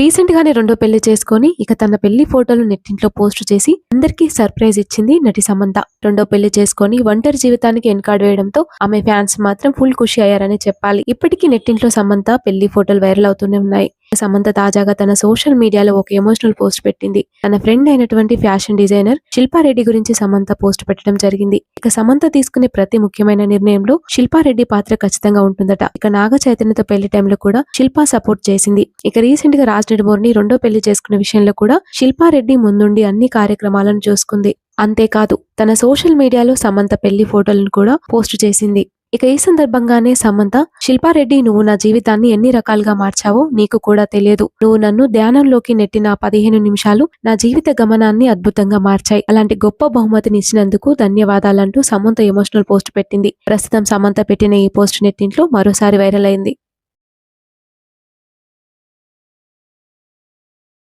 Recent గానే రెండో పెళ్ళి చేసుకొని ఇక తన పెళ్ళి ఫోటోలు నెట్టింట్లో పోస్ట్ చేసి అందరికీ సర్ప్రైజ్ ఇచ్చింది నటి సమంత. రెండో పెళ్ళి చేసుకొని ఒంటరి జీవితానికి ఎన్కార్డ్ వేయడంతో ఆమె ఫ్యాన్స్ మాత్రం ఫుల్ ఖుషి అయ్యారని చెప్పాలి. ఇప్పటికీ నెట్టింట్లో సమంత పెళ్ళి ఫోటోలు వైరల్ అవుతూనే ఉన్నాయి. సమంత తాజాగా తన సోషల్ మీడియాలో ఒక ఎమోషనల్ పోస్ట్ పెట్టింది. తన ఫ్రెండ్ అయినటువంటి ఫ్యాషన్ డిజైనర్ శిల్పారెడ్డి గురించి సమంత పోస్ట్ పెట్టడం జరిగింది. ఇక సమంత తీసుకునే ప్రతి ముఖ్యమైన నిర్ణయంలో శిల్పారెడ్డి పాత్ర ఖచ్చితంగా ఉంటుందట. ఇక నాగ చైతన్యతో పెళ్ళి టైంలో కూడా శిల్పా సపోర్ట్ చేసింది. ఇక రీసెంట్గా రాజ్ని రెండో పెళ్ళి చేసుకున్న విషయంలో కూడా శిల్పారెడ్డి ముందుండి అన్ని కార్యక్రమాలను చూసుకుంది. అంతేకాదు తన సోషల్ మీడియాలో సమంత పెళ్ళి ఫోటోలను కూడా పోస్ట్ చేసింది. ఇక ఈ సందర్భంగానే సమంత శిల్పారెడ్డి నువ్వు నా జీవితాన్ని ఎన్ని రకాలుగా మార్చావో నీకు కూడా తెలియదు. నువ్వు నన్ను ధ్యానంలోకి నెట్టిన పదిహేను నిమిషాలు నా జీవిత గమనాన్ని అద్భుతంగా మార్చాయి. అలాంటి గొప్ప బహుమతిని ఇచ్చినందుకు ధన్యవాదాలంటూ సమంత ఎమోషనల్ పోస్ట్ పెట్టింది. ప్రస్తుతం సమంత పెట్టిన ఈ పోస్ట్ నెట్టింట్లో మరోసారి వైరల్ అయింది.